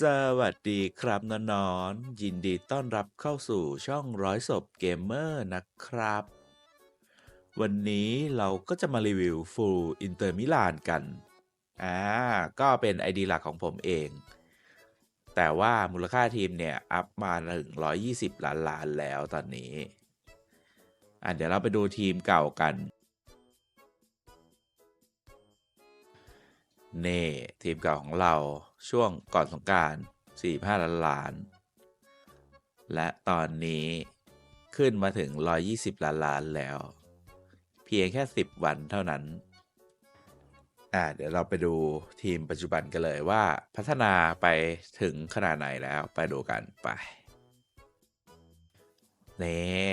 สวัสดีครับน้องๆยินดีต้อนรับเข้าสู่ช่องร้อยศพเกมเมอร์นะครับ วันนี้เราก็จะมารีวิวฟูลอินเตอร์มิลานกัน อ่า ก็เป็น ID หลักของผมเอง แต่ว่ามูลค่าทีมเนี่ย อัพมาถึง 120 ล้านล้านแล้วตอนนี้ อะเดี๋ยวเราไปดูทีมเก่ากัน เน่ทีมเก่าของเราช่วงก่อนสงกราร45 ล้านล้าน และตอนนี้ขึ้นมาถึง 120 ล้านล้านแล้ว เพียงแค่ 10 วันเท่านั้นอ่าเดี๋ยวเราไปดูทีมปัจจุบันกันเลยว่าพัฒนาไปถึงขนาดไหนแล้วไปดูกันไปนี่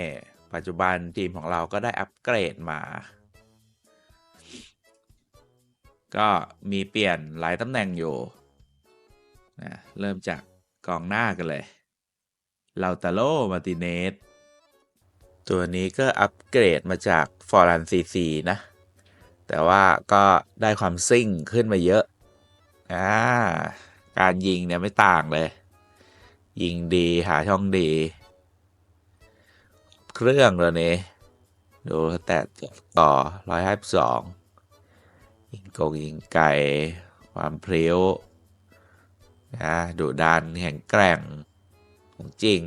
ปัจจุบันทีมของเราก็ได้อัปเกรดมา ก็มีเปลี่ยนหลายตำแหน่งอยู่นะเริ่มจากกองหน้ากันเลยลาตาโลมาติเนสตัวนี้ก็อัปเกรดมาจากฟอรันซีซีนะ แต่ว่าก็ได้ความซิ่งขึ้นมาเยอะอ่าการยิงเนี่ยไม่ต่างเลย ยิงดีหาช่องดี เครื่องตัวนี้ ดูแต่ต่อร้อยห้าสิบสอง ยิงกงยิงไก่ ความเพรี้ยวนะดุดันแข็งแกร่งของจริง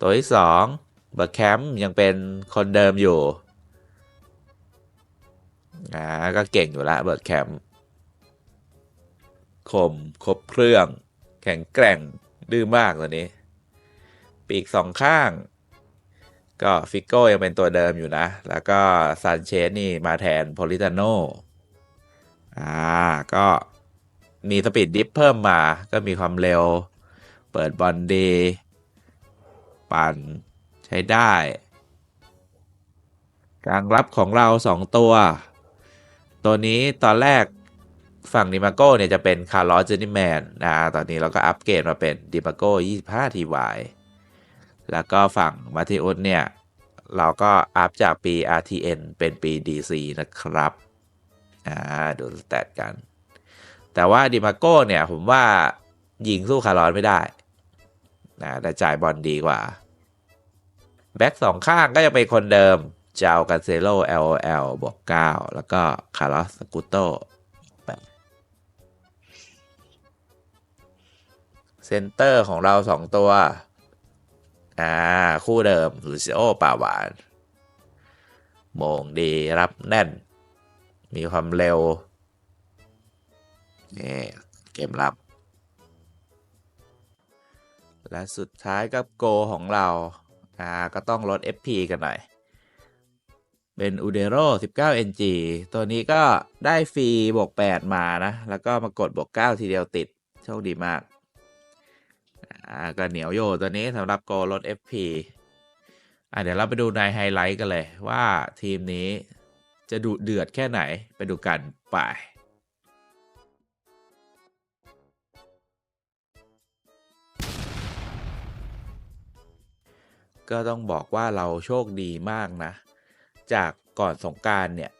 ตัวที่สองเบอร์แคมป์ยังเป็นคนเดิมอยู่อ่าก็เก่งอยู่ละเบิร์ดแคมป์คมครบเครื่อง แข็งแกร่งดื้อมากตัวนี้ ปีกสองข้าง ก็ฟิกโก้ยังเป็นตัวเดิมอยู่นะ แล้วก็ซันเชสนี่มาแทนโพลิตาโนอ่าก็มีสปีดดิฟเพิ่มมา ก็มีความเร็ว เปิดบอลดี ปั่นใช้ได้ กลางรับของเราสองตัว ตัวนี้ตอนแรกฝั่งดิมาโก้เนี่ยจะเป็นคาร์ลอสเจนิแมนนะตอนนี้เราก็อัปเกรดมาเป็นดิมาโก้25ทีวแล้วก็ฝั่งมาติอุสเนี่ย เราก็อัพจากปี RTN เป็นปี DC นะครับ อ่า ดูสแตทกัน แต่ว่าดิมาโก้เนี่ย ผมว่ายิงสู้คาร์ลอสไม่ได้นะแต่จ่ายบอลดีกว่า แบ็กสองข้างก็จะเป็นคนเดิม เจ้ากันเซโล LOL บวก 9 แล้วก็คาร์ลสสกูโตเซนเตอร์ของเราสองตัว อ่า คู่เดิมลูซิโอป่าหวานโมงดีรับแน่น มีความเร็วนี่เกมรับ และสุดท้ายกับโกของเรา อ่า ก็ต้องลด FP กันหน่อย เป็นอุเดโร19 NG ตัวนี้ก็ได้ฟรีบวก 8 มานะ แล้วก็มากดบวก 9 ทีเดียวติด โชคดีมาก อ่าก็เหนียวโยตัวนี้สำหรับโกลด FP อะเดี๋ยวเราไปดูในไฮไลท์กันเลยว่าทีมนี้จะดุเดือดแค่ไหนไปดูกันไปก็ต้องบอกว่าเราโชคดีมากนะ จากก่อนสงการเนี่ย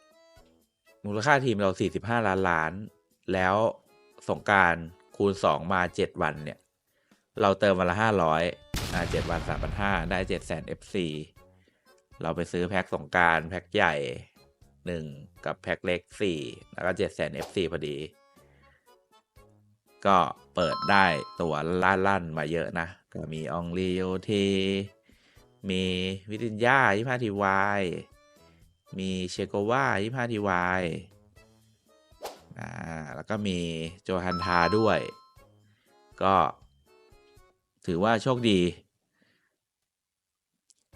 มูลค่าทีมเรา 45 ล้านล้าน แล้วสงการคูณ 2 มา 7 วันเนี่ย เราเติมวันละ500อ่า7วัน3,500ได้700,000 FC เราไปซื้อแพ็คสงกรารแพ็คใหญ่1กับแพ็คเล็ก4แล้วก็700,000 FC พอดี ก็เปิดได้ตัวลั่นๆมาเยอะนะ ก็มีองลีโอเทมีวิตินยา25ทีวายมีเชโกวา25ทีวายอ่าแล้วก็มีโจฮันทาด้วย ก็ ถือว่าโชคดี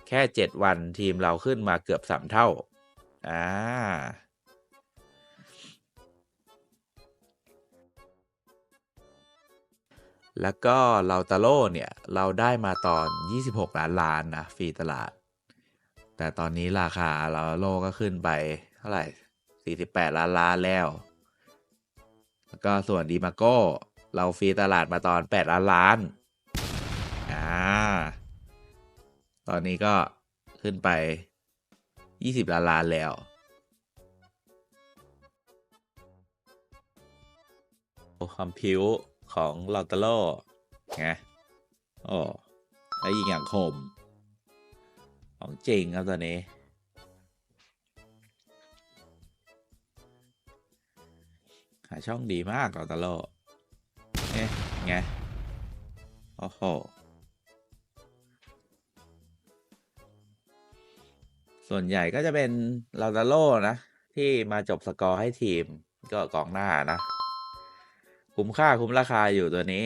แค่ 7 วันทีมเราขึ้นมาเกือบ 3 เท่า อ่า แล้วก็เราตาโลเนี่ย เราได้มาตอน 26 ล้านล้านนะ ฟรีตลาด แต่ตอนนี้ราคาเราโลก็ขึ้นไปเท่าไหร่ 48 ล้านล้านแล้วแล้วก็ส่วนดีมาโก้ เราฟรีตลาดมาตอน 8 ล้านล้าน ตอนนี้ก็ขึ้นไป 20 ล้านล้านแล้วโอ้ความผิวของลอตเตโลไงโอ้แล้วยิงอย่างคม ของจริงครับตัวนี้หาช่องดีมากลอตเตโลเอ๊ะไง โอ้โห ส่วนใหญ่ก็จะเป็นลาตาโลนะ ที่มาจบสกอร์ให้ทีมก็กองหน้านะ คุ้มค่าคุ้มราคาอยู่ตัวนี้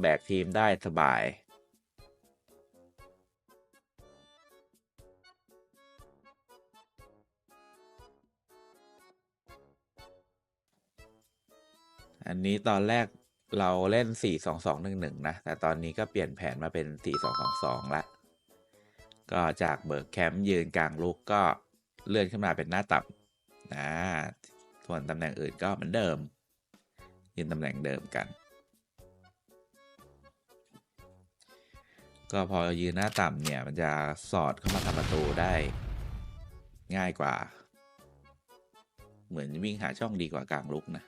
แบกทีมได้สบายอันนี้ตอนแรกเราเล่น 4-2-2-1-1 นะ แต่ตอนนี้ก็เปลี่ยนแผนมาเป็น 4-2-2-2 ละ ก็จากเบิร์กแคมป์ยืนกลางลุกก็เลื่อนขึ้นมาเป็นหน้าตับนะส่วนตำแหน่งอื่นก็เหมือนเดิม ยืนตำแหน่งเดิมกัน ก็พอยืนหน้าต่ำเนี่ย มันจะสอดเข้ามาทำประตูได้ง่ายกว่า เหมือนวิ่งหาช่องดีกว่ากลางลุกนะ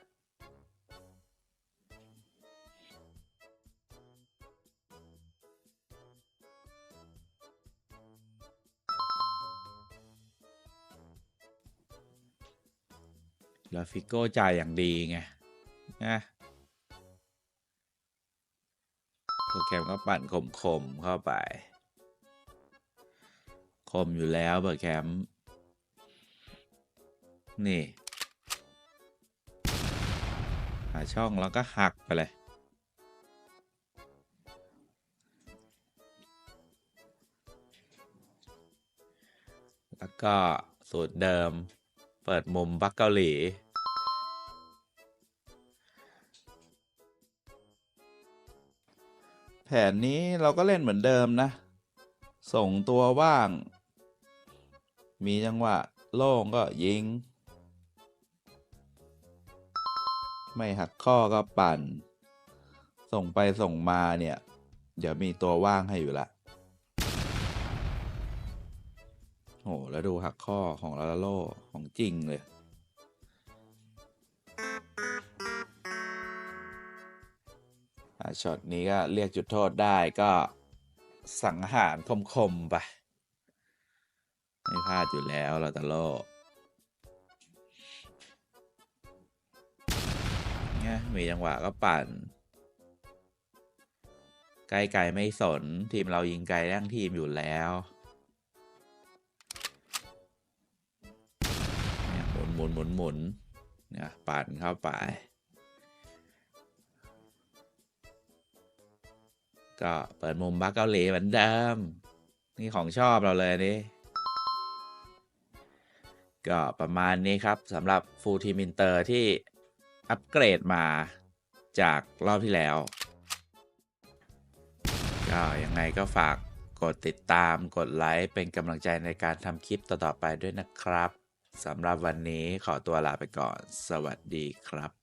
แล้วฟิโก้จ่ายอย่างดีไงนะโปรแกรมก็ปั่นคมคมๆเข้าไปคมอยู่แล้วเบอร์แคมป์นี่ หาช่องแล้วก็หักไปเลย แล้วก็สูตรเดิม เปิดมุมบักเกาหลี ผนนี้เราก็เล่นเหมือนเดิมนะ ส่งตัวว่าง มีจังหวะโล่งก็ยิง ไม่หักข้อก็ปั่น ส่งไปส่งมาเนี่ย เดี๋ยวมีตัวว่างให้อยู่ละโหแล้วดูหักข้อของลาลาโลของจริงเลย ช็อตนี้ก็เรียกจุดโทษได้ก็สังหารคมๆไป ไม่พลาดอยู่แล้วลาตาโลเนี่ยมีจังหวะก็ปั่น ไกลไกลไม่สนทีมเรายิงไกลทั้งทีมอยู่แล้วเนี่ยหมุนหมุนหมุนหมุนเนี่ยปั่นเข้าไป ก็เปิดมุมบักเกาหลีเหมือนเดิม นี่ของชอบเราเลยนี่ ก็ประมาณนี้ครับสำหรับฟูลทีมอินเตอร์ที่อัปเกรดมาจากรอบที่แล้ว ก็ยังไงก็ฝากกดติดตามกดไลค์เป็นกำลังใจในการทำคลิปต่อ ๆ ไปด้วยนะครับสำหรับวันนี้ขอตัวลาไปก่อน สวัสดีครับ